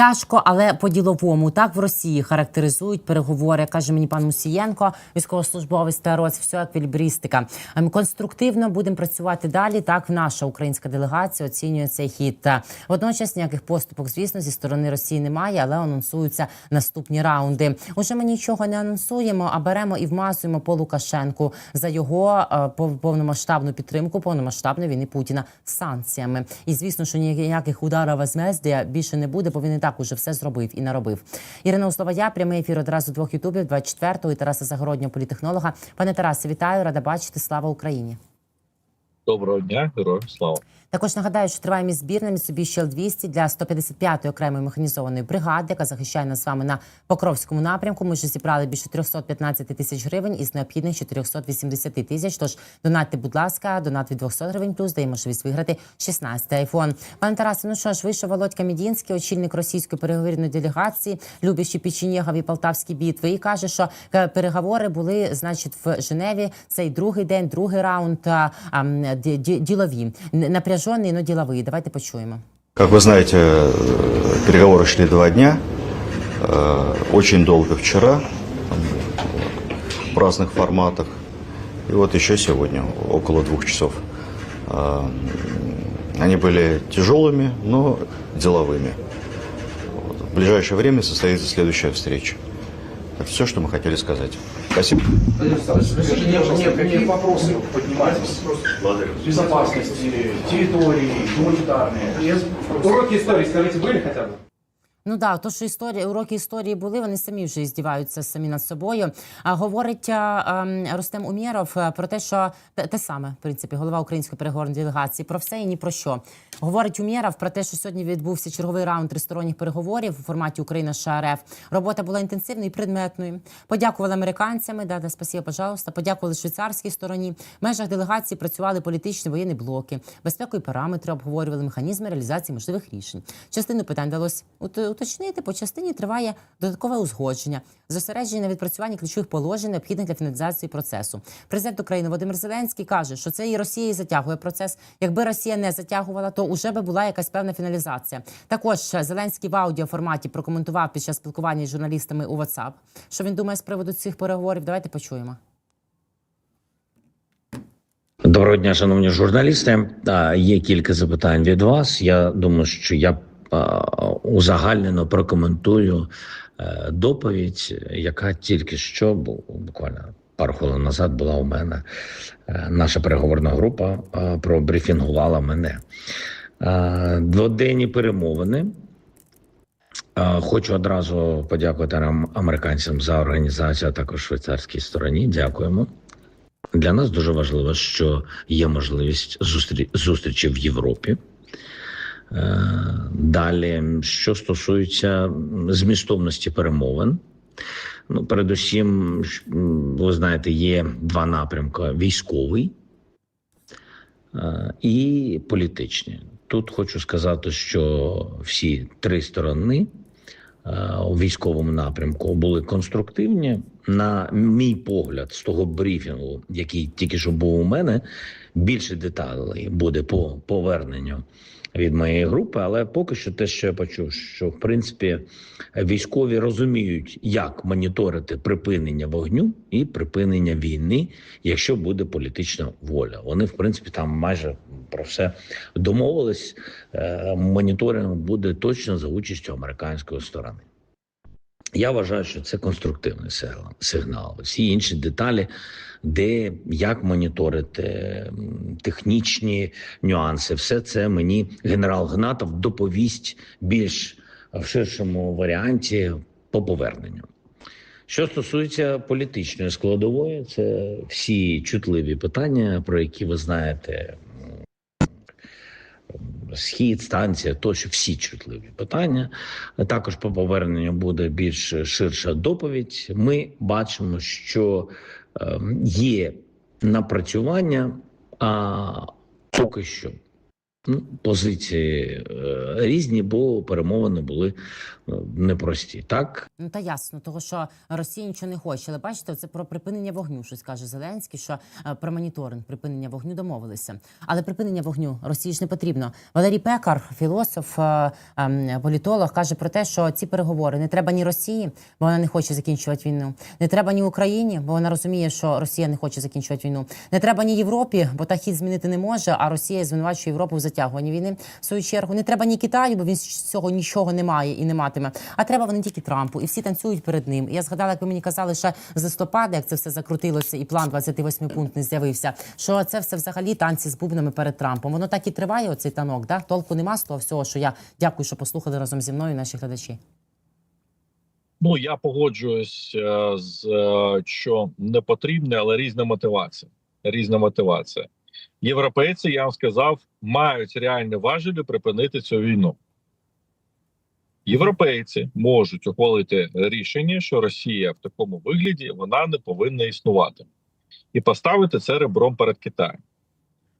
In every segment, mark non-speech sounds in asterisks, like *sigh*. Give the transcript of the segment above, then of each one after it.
Тяжко, але по-діловому. Так в Росії характеризують переговори, каже мені пан Мусієнко, військовослужбовець та роз, все. Ем, Конструктивно будемо працювати далі. Так, наша українська делегація оцінює цей хід. Водночас ніяких поступок, звісно, зі сторони Росії немає, але анонсуються наступні раунди. Уже ми нічого не анонсуємо, а беремо і вмазуємо по Лукашенку за його е, повномасштабну підтримку повномасштабної війни Путіна санкціями. І звісно, що ніяких ударів возмездя більше не буде, бо він і так уже все зробив і наробив. Ірина Услова, прямий ефір одразу двох ютубів, 24-го і Тараса Загороднього, політехнолога. Пане Тарасе, вітаю, рада бачити. Слава Україні. Доброго дня, героям слава. Також нагадаю, що триває мій збір на Mitsubishi L200 для 155-ї окремої механізованої бригади, яка захищає нас з вами на Покровському напрямку. Ми вже зібрали більше 315 тисяч гривень із необхідних 480 тисяч. Тож донатьте, будь ласка, донат від 200 гривень плюс дає можливість виграти 16 айфон. Пане Тарасе, ну що ж, вийшов Володька Мідінський, очільник російської переговорної делегації, любящий Печенєгов і Полтавські бітви, і каже, що е, переговори були, значить, в Женеві. Цей другий день, другий раунд а, а, ді- ді- ділові, Н- напряжений, но діловий. Давайте почуємо. Как вы знаете, э, переговоры шли два дня. Э, Очень долго вчера, в разных форматах. И вот еще сегодня, около двух часов. Э, Они были тяжелыми, но деловыми. В ближайшее время состоится следующая встреча. Это все, что мы хотели сказать. Спасибо. Мне, мне, мне вопросы поднимались. Безопасности, территории, гуманитарные. Уроки истории, скажите, были хотя бы? Ну да, то що історії уроки історії були, вони самі вже здіваються самі над собою. А говорить а, ем, Рустем Умєров е, про те, що те, те саме, в принципі, голова української переговорної делегації про все і ні про що. Говорить Умєров про те, що сьогодні відбувся черговий раунд тристоронніх переговорів у форматі Україна США РФ. Робота була інтенсивною і предметною. Подякували американцями, да, да, спасибо, пожалуйста. Подякували швейцарській стороні. В межах делегації працювали політичні воєнні блоки, безпекові параметри обговорювали механізми реалізації можливих рішень. Частину питань вдалося уточнити. По частині триває додаткове узгодження, зосередження на відпрацюванні ключових положень, необхідних для фіналізації процесу. Президент України Володимир Зеленський каже, що це і Росія затягує процес. Якби Росія не затягувала, то вже би була якась певна фіналізація. Також Зеленський в аудіоформаті прокоментував під час спілкування з журналістами у WhatsApp, що він думає з приводу цих переговорів. Давайте почуємо. Доброго дня, шановні журналісти. Є кілька запитань від вас. Я думаю, що я узагальнено прокоментую е, доповідь, яка тільки що бу- буквально пару хвилин назад була у мене. Е, Наша переговорна група пробрифінгувала мене. Е, Дводенні перемовини. Е, Хочу одразу подякувати нам, американцям за організацію, а також швейцарській стороні. Дякуємо. Для нас дуже важливо, що є можливість зустрі... зустрічі в Європі. Е, Далі, що стосується змістовності перемовин, ну, передусім, ви знаєте, є два напрямки: військовий е, і політичний. Тут хочу сказати, що всі три сторони е, у військовому напрямку були конструктивні. На мій погляд, з того брифінгу, який тільки що був у мене, більше деталей буде по поверненню від моєї групи. Але поки що те, що я почув, що в принципі військові розуміють, як моніторити припинення вогню і припинення війни, якщо буде політична воля. Вони, в принципі, там майже про все домовились. Е, Моніторинг буде точно за участю американської сторони. Я вважаю, що це конструктивний сигнал-. Всі інші деталі, де як моніторити технічні нюанси, все це мені генерал Гнатов доповість більш в ширшому варіанті по поверненню. Що стосується політичної складової, це всі чутливі питання, про які ви знаєте. Схід, станція, тощо всі чутливі питання. Також по поверненню буде більш ширша доповідь. Ми бачимо, що ем, є напрацювання, а поки що Ну, позиції е, різні, бо перемовини були е, непрості. Так, Ну та ясно, того що Росія нічого не хоче. Але бачите, це про припинення вогню. Щось каже Зеленський, що е, про моніторинг припинення вогню домовилися. Але припинення вогню Росії ж не потрібно. Валерій Пекар, філософ, ем, політолог, каже про те, що ці переговори не треба ні Росії, бо вона не хоче закінчувати війну. Не треба ні Україні, бо вона розуміє, що Росія не хоче закінчувати війну. Не треба ні Європі, бо та хід змінити не може. А Росія звинувачує Європу в затягуванні війни. В свою чергу не треба ні Китаю, бо він з цього нічого не має і не матиме. А треба вони тільки Трампу, і всі танцюють перед ним. І я згадала, як ви мені казали, ще з листопада, як це все закрутилося, і план 28 пунктний з'явився. Що це все взагалі танці з бубнами перед Трампом. Воно так і триває, оцей танок. Да? Толку нема з того всього, що я дякую, що послухали разом зі мною наші глядачі. Ну я погоджуюсь е, з е, що не потрібне, але різна мотивація. Різна мотивація. Європейці, я вам сказав, мають реальні важелі припинити цю війну. Європейці можуть ухвалити рішення, що Росія в такому вигляді вона не повинна існувати, і поставити це ребром перед Китаєм.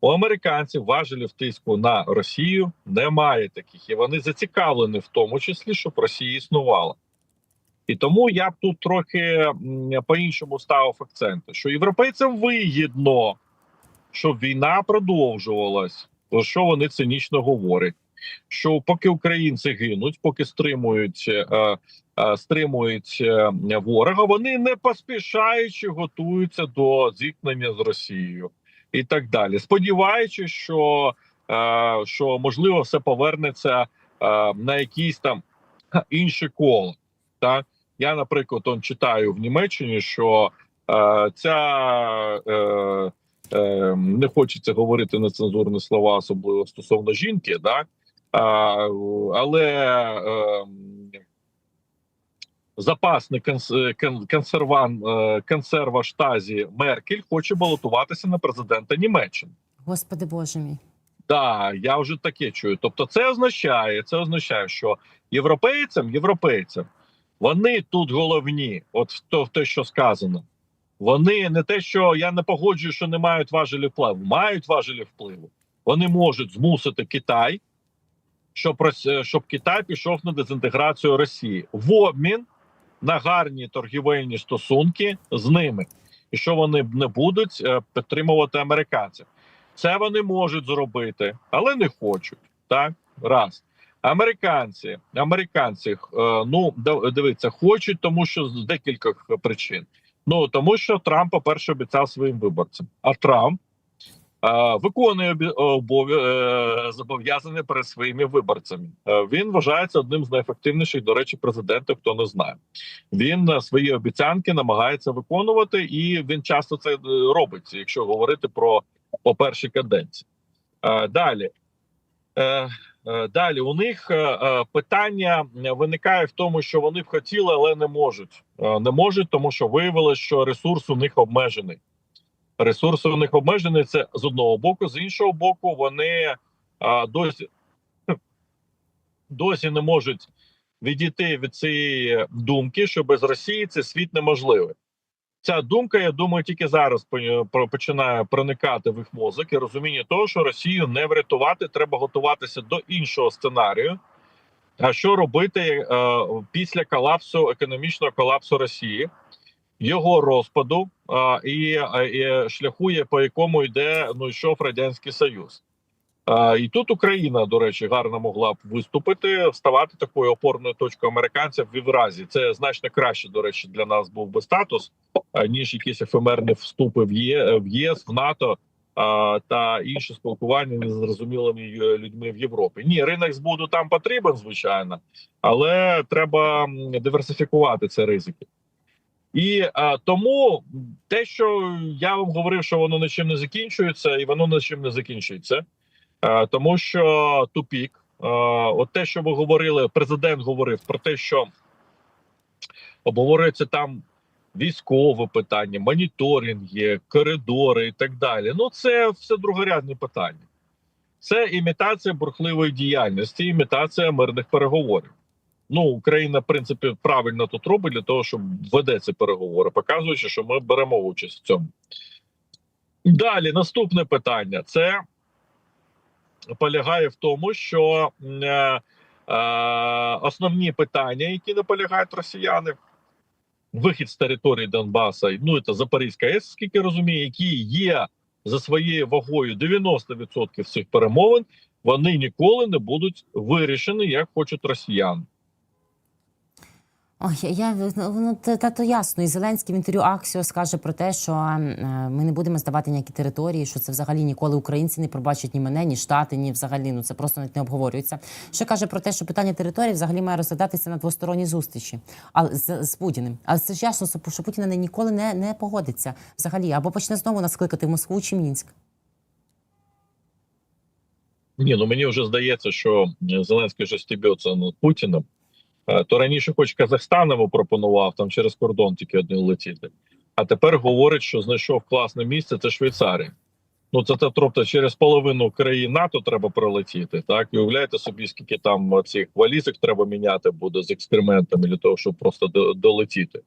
У американців важелів тиску на Росію немає таких, і вони зацікавлені в тому числі, щоб Росія існувала. І тому я б тут трохи по-іншому ставив акценти, що європейцям вигідно, щоб війна продовжувалась, про що вони цинічно говорять. Що поки українці гинуть, поки стримують, е, е, стримують е, ворога, вони не поспішаючи готуються до зіткнення з Росією і так далі. Сподіваючись, що, е, що можливо все повернеться е, на якісь там інші коло. Так? Я, наприклад, он читаю в Німеччині, що е, ця е, е, не хочеться говорити нецензурні слова, особливо стосовно жінки, да? а, але е, запасний конс, кон, консерван, е, консерва штазі Меркель хоче балотуватися на президента Німеччини. Господи Боже мій. Так, я вже таке чую. Тобто, це означає, це означає, що європейцям, європейцям, вони тут головні, от то, в те, що сказано. Вони не те, що я не погоджую, що не мають важелі впливу, мають важелі впливу. Вони можуть змусити Китай, щоб Рос- щоб Китай пішов на дезінтеграцію Росії в обмін на гарні торгівельні стосунки з ними, і що вони не будуть е, підтримувати американців. Це вони можуть зробити, але не хочуть. Так, раз. Американці, американці, е, ну дивіться, хочуть, тому що з декількох причин. Ну тому що Трамп, по-перше, обіцяв своїм виборцям. А Трамп е, виконує е, зобов'язання перед своїми виборцями. Е, він вважається одним з найефективніших, до речі, президентів, хто не знає. Він е, свої обіцянки намагається виконувати, і він часто це е, робить, якщо говорити про по першій каденції. Е, далі. Е, далі у них е, е, питання виникає в тому, що вони б хотіли, але не можуть. Е, не можуть, тому що виявилось, що ресурс у них обмежений. Ресурс у них обмежений. Це з одного боку, з іншого боку, вони е, досі, *laughs* досі не можуть відійти від цієї думки, що без Росії це світ неможливий. Ця думка, я думаю, тільки зараз починає проникати в їх мозок і розуміння того, що Росію не врятувати, треба готуватися до іншого сценарію. А що робити е, після колапсу економічного колапсу Росії, його розпаду е, і, е, шляху, по якому йде ну йшов радянський Союз. І тут Україна, до речі, гарно могла б виступити, ставати такою опорною точкою американців в Євразії. Це значно краще, до речі, для нас був би статус, ніж якісь ефемерні вступи в Є в ЄС, в НАТО та інші спілкування з незрозумілими людьми в Європі. Ні, ринок збуду там потрібен, звичайно, але треба диверсифікувати ці ризики. І а, тому те, що я вам говорив, що воно нічим не закінчується, і воно нічим не закінчується. Е, тому що тупік, е, от те, що ви говорили, президент говорив про те, що обговорюється там військове питання, моніторинги, коридори і так далі. Ну, це все другорядні питання. Це імітація бурхливої діяльності, імітація мирних переговорів. Ну, Україна, в принципі, правильно тут робить для того, щоб веде ці переговори, показуючи, що ми беремо участь в цьому. Далі наступне питання: це полягає в тому, що е, е, основні питання, які наполягають росіяни, вихід з території Донбаса, ну це Запорізька АЕС, скільки розуміє, які є за своєю вагою 90% цих перемовин, вони ніколи не будуть вирішені, як хочуть росіяни. Ой, я ну та, та то ясно. І Зеленський в інтерв'ю Аксіо скаже про те, що е, ми не будемо здавати ніякі території, що це взагалі ніколи українці не пробачать ні мене, ні штати, ні взагалі. Ну це просто навіть не обговорюється. Ще каже про те, що питання території взагалі має розглядатися на двосторонній зустрічі, але з, з Путіним. Але це ж ясно, що Путіна не ніколи не, не погодиться взагалі, або почне знову нас кликати в Москву чи Мінськ. Ні, ну мені вже здається, що е, Зеленський вже стібеться над Путіним. Е, То раніше, хоч Казахстан йому пропонував там через кордон тільки один летіти, а тепер говорить, що знайшов класне місце. Це Швейцарія. Ну це тобто через половину країн НАТО треба пролетіти. Так і уявляєте собі, скільки там цих валізок треба міняти буде з екскрементами для того, щоб просто долетіти.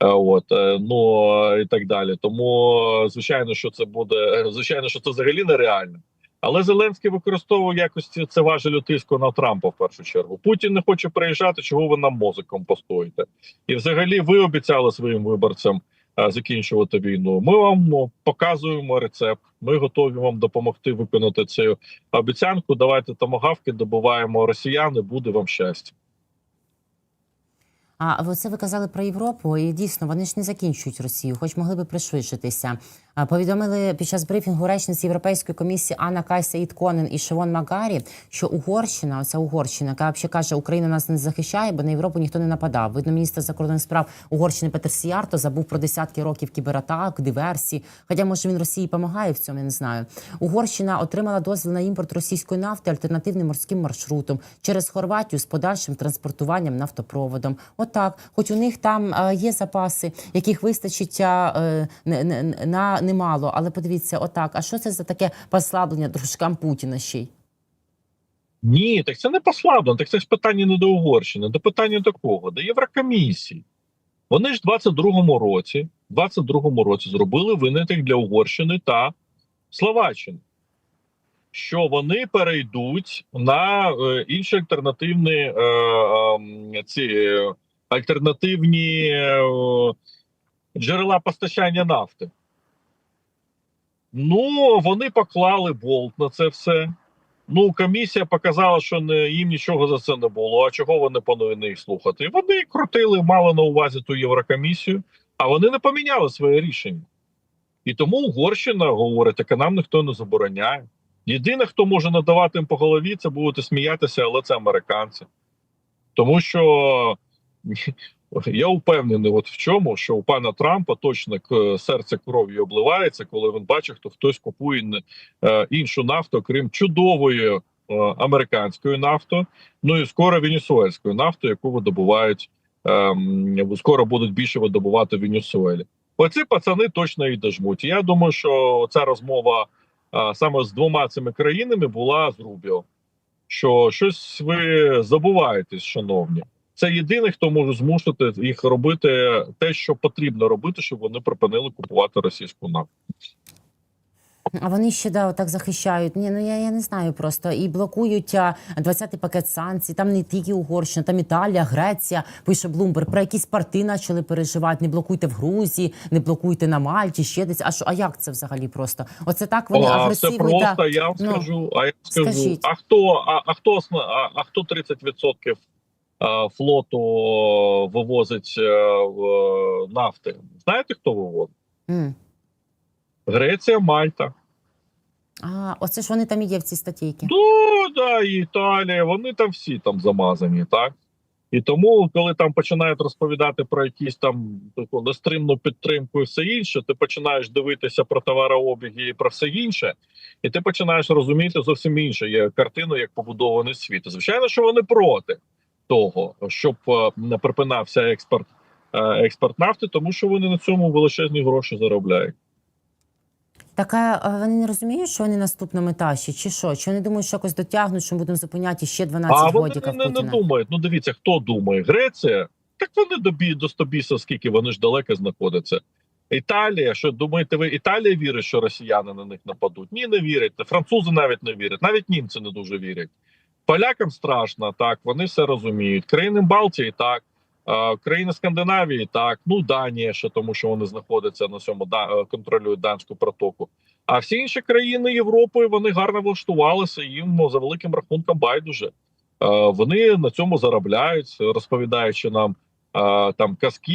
Е, От е, ну і так далі. Тому звичайно, що це буде звичайно, що це взагалі нереально. Але Зеленський використовує якості це важелю тиску на Трампа в першу чергу. Путін не хоче приїжджати, чого ви нам мозиком постоїте. І взагалі ви обіцяли своїм виборцям е, закінчувати війну. Ми вам ну, показуємо рецепт. Ми готові вам допомогти виконати цю обіцянку. Давайте томагавки добуваємо росіян, і буде вам щастя. А ви це ви казали про Європу, і дійсно вони ж не закінчують Росію, хоч могли би пришвидшитися. Повідомили під час брифінгу речниці Європейської комісії Анна Кайса Ітконен і Шивон Магарі, що Угорщина, оця Угорщина, яка взагалі каже, Україна нас не захищає, бо на Європу ніхто не нападав. Видно, міністр закордонних справ Угорщини Петер Сіярто забув про десятки років кібератак, диверсій. Хоча може він Росії допомагає в цьому, я не знаю. Угорщина отримала дозвіл на імпорт російської нафти альтернативним морським маршрутом через Хорватію з подальшим транспортуванням нафтопроводом. Отак, хоч у них там е, є запаси, яких вистачить е, не- на немало. Але подивіться, отак. А що це за таке послаблення дружкам Путіна ще й? Ні, так це не послаблено. Так це ж питання не до Угорщини, до питання до кого? До Єврокомісії. Вони ж в 22-му році, в 22-му році зробили виняток для Угорщини та Словаччини, що вони перейдуть на е, інші альтернативні е, е, ці е, альтернативні е, джерела постачання нафти. Ну, вони поклали болт на це все. Ну, комісія показала, що не їм нічого за це не було. А чого вони повинні їх слухати? Вони крутили, мали на увазі ту Єврокомісію, а вони не поміняли своє рішення. І тому Угорщина говорить, таке нам ніхто не забороняє. Єдине, хто може надавати їм по голові, це будете сміятися, але це американці. Тому що я впевнений, от в чому, що у пана Трампа точно к- серце кров'ю обливається, коли він бачить, хто хтось купує е, іншу нафту, крім чудової е, американської нафти, ну і скоро венесуельської нафти, яку видобувають ем, скоро будуть більше видобувати в Венесуелі. Оці пацани точно і дожмуть. Я думаю, що ця розмова е, саме з двома цими країнами була з Рубіо. Що щось ви забуваєтесь, шановні. Це єдиний, хто може змусити їх робити те, що потрібно робити, щоб вони припинили купувати російську нафту. А вони ще да, так захищають. Ні, ну я, я не знаю просто. І блокують а, 20-й пакет санкцій. Там не тільки Угорщина, там Італія, Греція. Пише Блумберг. Про якісь порти почали переживати. Не блокуйте в Грузії, не блокуйте на Мальті, ще десь. А що, а як це взагалі просто? Оце так вони а агресивні. просто. да. Я вам Ну, скажу. А я скажу. скажіть. А хто, а, а хто а, а хто 30% а, флоту вивозить е, нафти? Знаєте, хто вивозить? М. Греція, Мальта. А, оце ж вони там і є в цій статейці. Ну, да, і Італія, вони там всі там замазані, так? І тому, коли там починають розповідати про якісь там таку нестримну підтримку і все інше, ти починаєш дивитися про товарообіги і про все інше, і ти починаєш розуміти зовсім інше є картину, як побудований світ. Звичайно, що вони проти того, щоб е, не припинався експорт, е, експорт нафти, тому що вони на цьому величезні гроші заробляють. Так а вони не розуміють, що вони наступна мета ще, чи що? Чи вони думають, що якось дотягнуть, що ми будемо зупиняти ще 12 А вони не, не думають. Ну дивіться, хто думає? Греція? Так вони до бі до Стобіса, скільки вони ж далеко знаходяться. Італія, що думаєте, ви Італія вірить, що росіяни на них нападуть? Ні, не вірять. Французи навіть не вірять, навіть німці не дуже вірять. Полякам страшно, так вони все розуміють. Країни Балтії так, країни Скандинавії так. Ну Данія ще тому, що вони знаходяться на цьому е, контролюють данську протоку. А всі інші країни Європи вони гарно влаштувалися. Їм ну, за великим рахунком байдуже. Вони на цьому заробляють, розповідаючи нам там казки,